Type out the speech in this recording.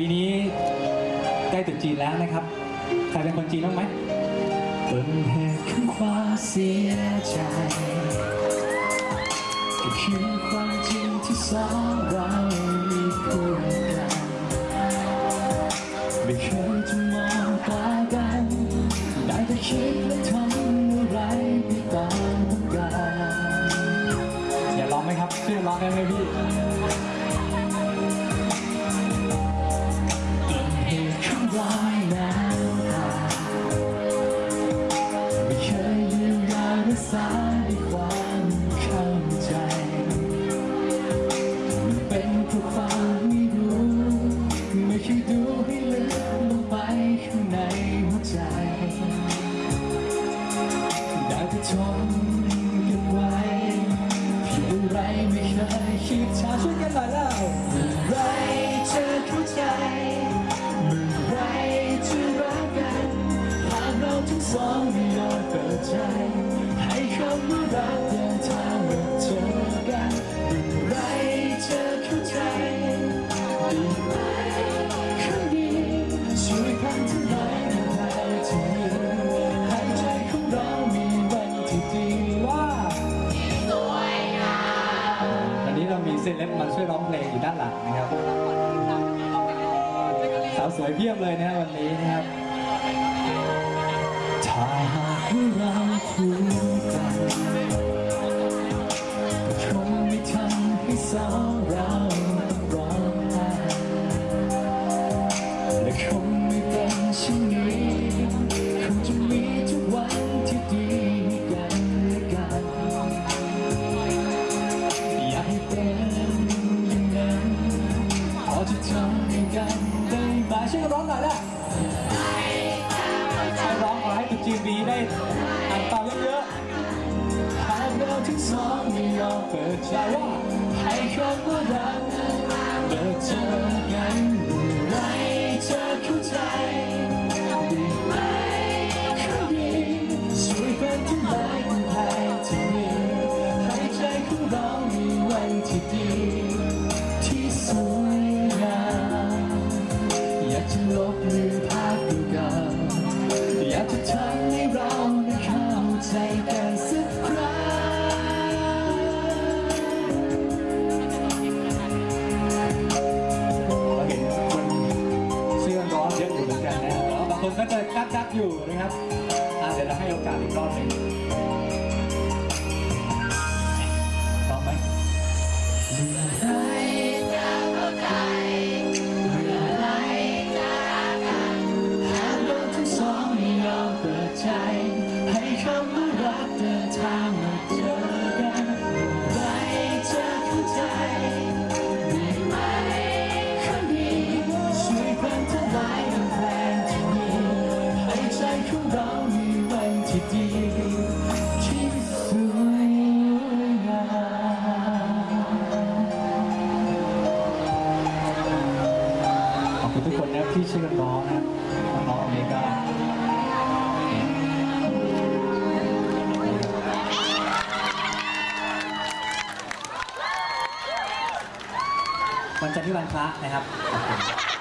ปีนี้ใกล้ตรุษจีนแล้วนะครับ ใครเป็นคนจีนบ้างไหมต้นเหตุของความเสียใจก็คือความจริงที่สองเรามีคู่กันไม่เคยจะมองตากันได้แต่คิดและทำอะไรไปตามต้องการอย่าร้องไหมครับช่วยร้องได้ไหมพี่ ไม่เคยคิดชาช่วยกันหน่อยแล้วเมื่อไรจะเข้าใจเมื่อไรจะรักกันหากเราทั้งสองไม่ยอมเปิดใจ ให้คำว่ารัก เรามีเซเลบมาช่วยร้องเพลงอยู่ด้านหลังนะครับ สาวสวยเพียบเลยนะวันนี้นะครับถ้าหากเราคู่กัน ชื่อร้องหน่อยละใครร้องขอให้ตุ๊จีบีได้อ่านต่อเยอะๆหากเราทั้งสองไม่ยอมเปิดใจว่าให้คำว่ารักเปิดเจอกัน ก็จะกักกักๆอยู่นะครับอะเดี๋ยวเราให้โอกาสอีกรอบหนึ่ง คุณทุกคนนะที่ช่วยกันร้องนะน้องเองก็วันจันทร์ที่วันพระนะครับขอบคุณ